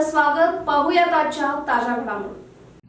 स्वागत. पाहूयात आजच्या ताज्या घडामोडी.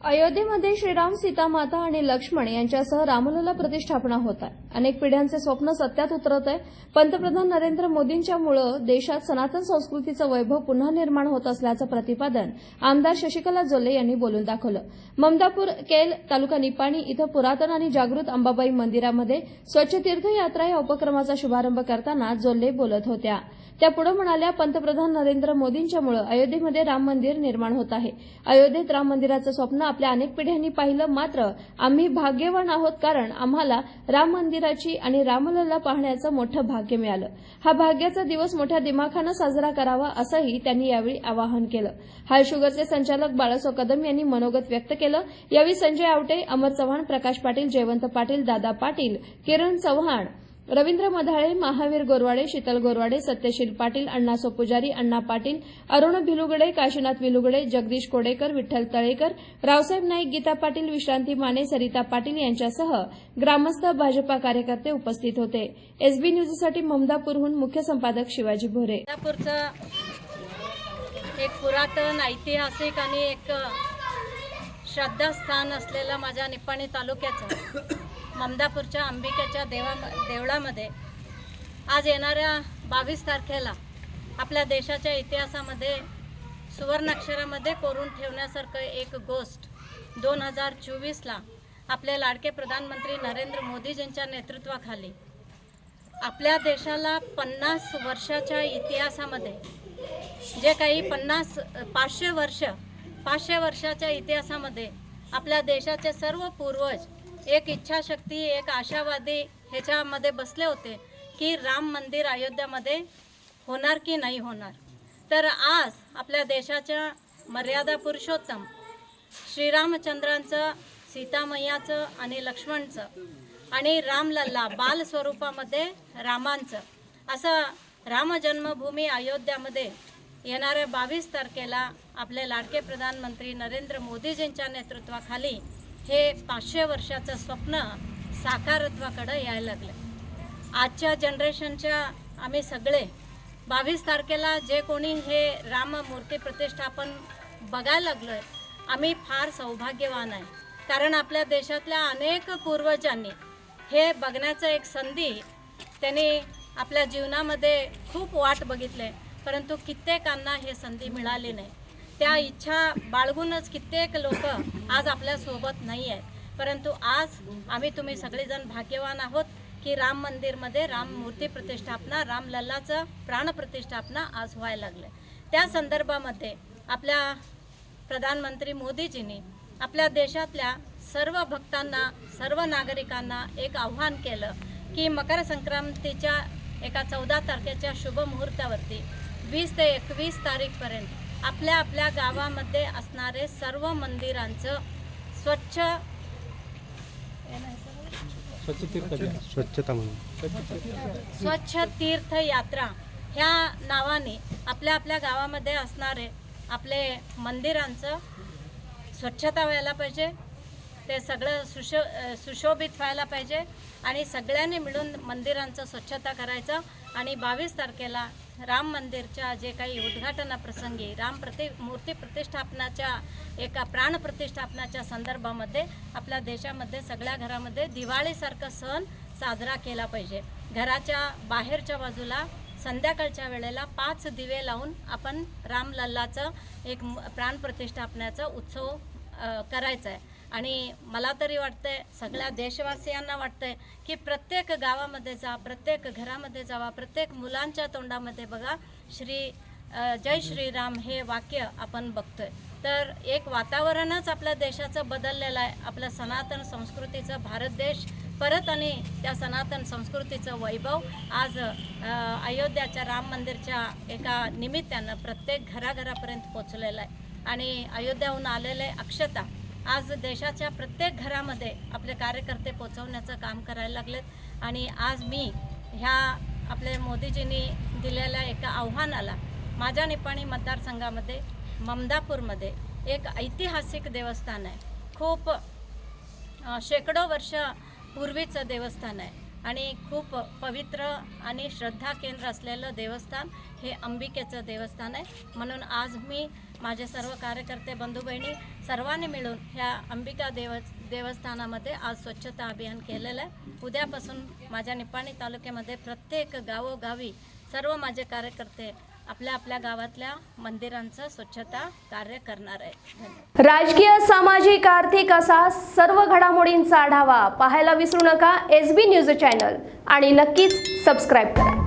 अयोध्येमध्ये श्रीराम सीतामाता आणि लक्ष्मण यांच्यासह रामलला प्रतिष्ठापना होत आहे. अनेक पिढ्यांचे स्वप्न सत्यात उतरत आहे. पंतप्रधान नरेंद्र मोदींच्यामुळे देशात सनातन संस्कृतीचं वैभव पुन्हा निर्माण होत असल्याचं प्रतिपादन आमदार शशिकला जोल्ले यांनी बोलून दाखवलं. ममदापूर केल तालुका निपाणी इथं पुरातन आणि जागृत अंबाबाई मंदिरामध्ये स्वच्छ तीर्थयात्रा या उपक्रमाचा शुभारंभ करताना जोल्ले बोलत होत्या. त्या पुढे म्हणाल्या पंतप्रधान नरेंद्र मोदींच्यामुळे अयोध्येमध्ये राम मंदिर निर्माण होत आहे. अयोध्येत राम मंदिराचं स्वप्न आपल्या अनेक पिढ्यांनी पाहिलं मात्र आम्ही भाग्यवान आहोत कारण आम्हाला राम मंदिराची आणि रामलला पाहण्याचं मोठं भाग्य मिळालं. हा भाग्याचा दिवस मोठ्या दिमाखानं साजरा करावा असंही त्यांनी यावेळी आवाहन केलं. हाय शुगरचे संचालक बाळासाव कदम यांनी मनोगत व्यक्त केलं. यावेळी संजय आवटे अमर चव्हाण प्रकाश पाटील जयवंत पाटील दादा पाटील किरण चव्हाण रवींद्र मधाळे महावीर गोरवाडे शीतल गोरवाडे सत्यशील पाटील अण्णासो पुजारी अण्णा पाटील अरुण भिलुगडे काशीनाथ विलुगडे जगदीश कोडेकर विठ्ठल तळेकर रावसाहेब नाईक गीता पाटील विश्रांती माने सरिता पाटील यांच्यासह ग्रामस्थ भाजपा कार्यकर्ते उपस्थित होते. एसबी न्यूजसाठी ममदापूरहून मुख्य संपादक शिवाजी भोरे. एक पुरातन ऐतिहासिक आणि एक श्रद्धास्थान असलेलं माझ्या निपाणी तालुक्याचं. ममदापूरच्या अंबिकेच्या देवा देवळामध्ये आज येणाऱ्या बावीस तारखेला आपल्या देशाच्या इतिहासामध्ये सुवर्णाक्षरामध्ये कोरून ठेवण्यासारखं एक गोष्ट दोन हजार चोवीसला आपले लाडके प्रधानमंत्री नरेंद्र मोदीजींच्या नेतृत्वाखाली आपल्या देशाला पन्नास वर्षाच्या इतिहासामध्ये जे काही पन्नास पाचशे वर्ष पाचशे वर्षाच्या इतिहासामध्ये आपल्या देशाचे सर्व पूर्वज एक इच्छाशक्ती एक आशावादी ह्याच्यामध्ये बसले होते की राम मंदिर अयोध्यामध्ये होणार की नाही होणार. तर आज आपल्या देशाच्या मर्यादा पुरुषोत्तम श्रीरामचंद्रांचं सीतामय्याचं आणि लक्ष्मणचं आणि रामलल्ला बाल स्वरूपामध्ये रामांचं असं रामजन्मभूमी अयोध्यामध्ये येणाऱ्या बावीस तारखेला आपले लाडके प्रधानमंत्री नरेंद्र मोदीजींच्या नेतृत्वाखाली हे पाचशे वर्षाचं स्वप्न साकारत्वाकडं यायला लागलं आजच्या जनरेशनच्या आम्ही सगळे बावीस तारखेला जे कोणी हे राम मूर्ती प्रतिष्ठापन बघायला लागलो आहे आम्ही फार सौभाग्यवान आहे. कारण आपल्या देशातल्या अनेक पूर्वजांनी हे बघण्याचं एक संधी त्यांनी आपल्या जीवनामध्ये खूप वाट बघितले परंतु कित्येकांना हे संधी मिळाली नाही. त्या इच्छा बाळगूनच कित्येक लोक आज आपल्यासोबत नाही आहेत. परंतु आज आम्ही तुम्ही सगळेजण भाग्यवान आहोत की राम मंदिरमध्ये राम मूर्ती प्रतिष्ठापना रामलल्लाचं प्राणप्रतिष्ठापना आज व्हायला लागले त्या संदर्भामध्ये आपल्या प्रधानमंत्री मोदीजींनी आपल्या देशातल्या सर्व भक्तांना सर्व नागरिकांना एक आव्हान केलं की मकर संक्रांतीच्या एका चौदा तारखेच्या शुभ मुहूर्तावरती वीस ते एकवीस तारीखपर्यंत आपल्या आपल्या गावामध्ये असणारे सर्व मंदिरांचं स्वच्छ स्वच्छता स्वच्छ तीर्थ यात्रा ह्या नावाने आपल्या आपल्या गावामध्ये असणारे आपले मंदिरांचं स्वच्छता व्हायला पाहिजे ते सगळं सुशो सुशोभित व्हायला पाहिजे आणि सगळ्यांनी मिळून मंदिरांचं स्वच्छता करायचं आणि बावीस तारखेला राम मंदिरच्या जे काही उद्घाटनाप्रसंगी राम प्रति मूर्ती प्रतिष्ठापनाच्या एका प्राण प्रतिष्ठापनाच्या संदर्भामध्ये आपल्या देशामध्ये सगळ्या घरामध्ये दिवाळीसारखा सण साजरा केला पाहिजे. घराच्या बाहेरच्या बाजूला संध्याकाळच्या वेळेला पाच दिवे लावून आपण रामलल्लाचं एक प्राण प्राणप्रतिष्ठापनाचा उत्सव करायचा आहे आणि मला तरी वाटतंय सगळ्या देशवासियांना वाटतंय की प्रत्येक गावामध्ये जा प्रत्येक घरामध्ये जावा प्रत्येक मुलांच्या तोंडामध्ये बघा श्री जय श्रीराम हे वाक्य आपण बघतोय. तर एक वातावरणच आपल्या देशाचं बदललेलं आहे. आपलं सनातन संस्कृतीचं भारत देश परत आणि त्या सनातन संस्कृतीचं वैभव. आज अयोध्याच्या राम मंदिरच्या एका निमित्तानं प्रत्येक घराघरापर्यंत पोचलेलं आहे. आणि अयोध्याहून आलेले अक्षता आज देशाच्या प्रत्येक घरामध्ये आपले कार्यकर्ते पोचवण्याचं काम करायला लागलेत. आणि आज मी ह्या आपल्या मोदीजींनी दिलेल्या एका आव्हानाला माझ्या निपाणी मतदारसंघामध्ये ममदापूरमध्ये एक ऐतिहासिक देवस्थान आहे. खूप शेकडो वर्ष पूर्वीचं देवस्थान आहे. आणि खूप पवित्र आणि श्रद्धा केंद्र असलेलं देवस्थान हे अंबिकेचं देवस्थान आहे. म्हणून आज मी माझे सर्व कार्यकर्ते बंधू बहिणी सर्वांनी मिळून ह्या अंबिका देव देवस्थानामध्ये आज स्वच्छता अभियान केलेलं आहे. उद्यापासून माझ्या निपाणी तालुक्यामध्ये प्रत्येक गावोगावी सर्व माझे कार्यकर्ते आपल्या आपल्या गावातल्या मंदिरांचं स्वच्छता कार्य करणार आहे. राजकीय सामाजिक आर्थिक असा सर्व घडामोडींचा आढावा पाहायला विसरू नका. एस बी न्यूज चॅनल आणि नक्कीच सबस्क्राईब करा.